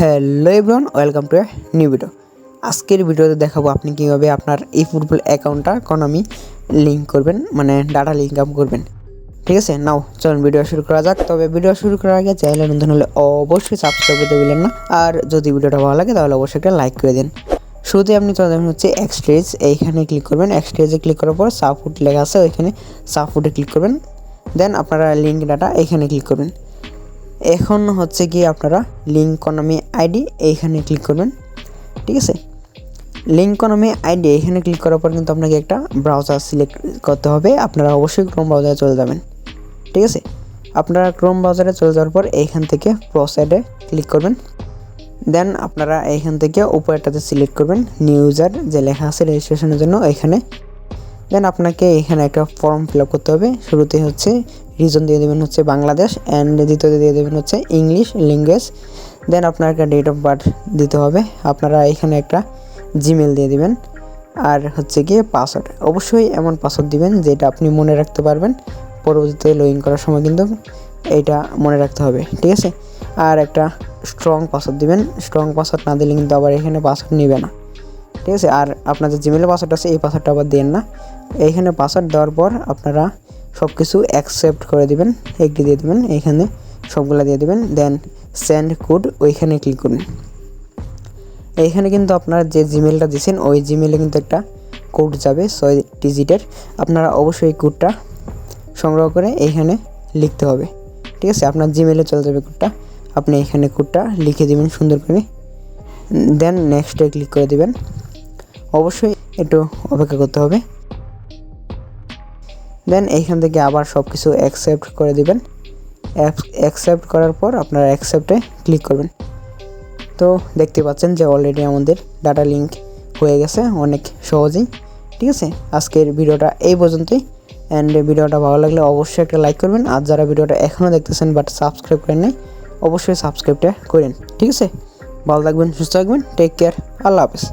Hello everyone, welcome to new video. আজকের ভিডিওতে দেখাবো আপনি কীভাবে আপনার এই ফুটবল অ্যাকাউন্টটা কনমি লিঙ্ক করবেন মানে ডাটা লিঙ্ক আপ করবেন। ঠিক আছে? নাও, চলুন ভিডিও শুরু করা যাক। তবে ভিডিও শুরু করার আগে চ্যানেলে নতুন হলে অবশ্যই সাবস্ক্রাইব করতে ভুলেন না। আর যদি ভিডিওটা ভালো লাগে, তাহলে অবশ্যই একটা লাইক করে দিন। শুরুতে আপনি চলে যাবেন হচ্ছে এক্সট্রেজ এইখানে ক্লিক করবেন। এক্সট্রেজে ক্লিক করার পর সাপোর্ট লেখা আছে, ওইখানে সাপোর্টে ক্লিক করবেন। দেন আপনারা লিঙ্ক ডাটা এইখানে ক্লিক করবেন। এখন হচ্ছে কি আপনারা লিঙ্ক ইকোনমি আইডি এইখানে ক্লিক করবেন, ঠিক আছে? লিঙ্ক ইকোনমি আইডি এখানে ক্লিক করার পর কিন্তু আপনাকে একটা ব্রাউজার সিলেক্ট করতে হবে, আপনারা অবশ্যই ক্রোম ব্রাউজারে চলে যাবেন, ঠিক আছে? আপনারা ক্রোম ব্রাউজারে চলে যাওয়ার পর এইখান থেকে প্রসাইডে ক্লিক করবেন দেন আপনারা এইখান থেকে উপরেরটাতে সিলেক্ট করবেন নিউ ইউজার যে লেখা আছে রেজিস্ট্রেশনের জন্য এখানে দেন আপনাকে এখানে একটা ফর্ম ফিল করতে হবে শুরুতে হচ্ছে রিজন দিয়ে দেবেন হচ্ছে বাংলাদেশ অ্যান্ড দ্বিতীয়তে দিয়ে দেবেন হচ্ছে ইংলিশ ল্যাঙ্গুয়েজ দেন আপনার একটা ডেট অফ বার্থ দিতে হবে। আপনারা এখানে একটা জিমেল দিয়ে দিবেন। আর হচ্ছে গিয়ে পাসওয়ার্ড অবশ্যই এমন পাসওয়ার্ড দিবেন যেটা আপনি মনে রাখতে পারবেন। পরবর্তীতে লগ ইন করার সময় কিন্তু এইটা মনে রাখতে হবে, ঠিক আছে? আর একটা স্ট্রং পাসওয়ার্ড দিবেন। স্ট্রং পাসওয়ার্ড না দিলে কিন্তু আবার এখানে পাসওয়ার্ড নেবে না, ঠিক আছে? আর আপনার যে জিমেলের পাসওয়ার্ড আছে, এই পাসওয়ার্ডটা আবার দেন না। এইখানে পাসওয়ার্ড দেওয়ার পর আপনারা সব কিছু অ্যাকসেপ্ট করে দিবেন এগ্রি দিয়ে দেবেন এইখানে সবগুলো দিয়ে দেবেন দেন সেন্ড কোড ওইখানে ক্লিক করুন। এইখানে কিন্তু আপনার যে জিমেলটা দিয়েছেন ওই জিমেলে কিন্তু একটা কোড যাবে, ছয় ডিজিটের আপনারা অবশ্যই এই কোডটা সংগ্রহ করে এইখানে লিখতে হবে। ঠিক আছে? আপনার জিমেলে চলে যাবে কোডটা আপনি এখানে কোডটা লিখে দিবেন সুন্দর করে। দেন নেক্সটে ক্লিক করে দিবেন। অবশ্যই একটু অপেক্ষা করতে হবে। দেন এইখান থেকে আবার সব কিছু অ্যাকসেপ্ট করে দিবেন। অ্যাকসেপ্ট করার পর আপনারা অ্যাকসেপ্টে ক্লিক করবেন। তো দেখতে পাচ্ছেন যে অলরেডি আমাদের ডাটা লিঙ্ক হয়ে গেছে অনেক সহজেই। ঠিক আছে? আজকের ভিডিওটা এই পর্যন্তই। অ্যান্ড ভিডিওটা ভালো লাগলে অবশ্যই একটা লাইক করবেন। আর যারা ভিডিওটা এখনও দেখতেছেন বাট সাবস্ক্রাইব করেন নাই, অবশ্যই সাবস্ক্রাইবটা করেন। ঠিক আছে? ভালো থাকবেন, সুস্থ থাকবেন। টেক কেয়ার আল্লাহ হাফেজ।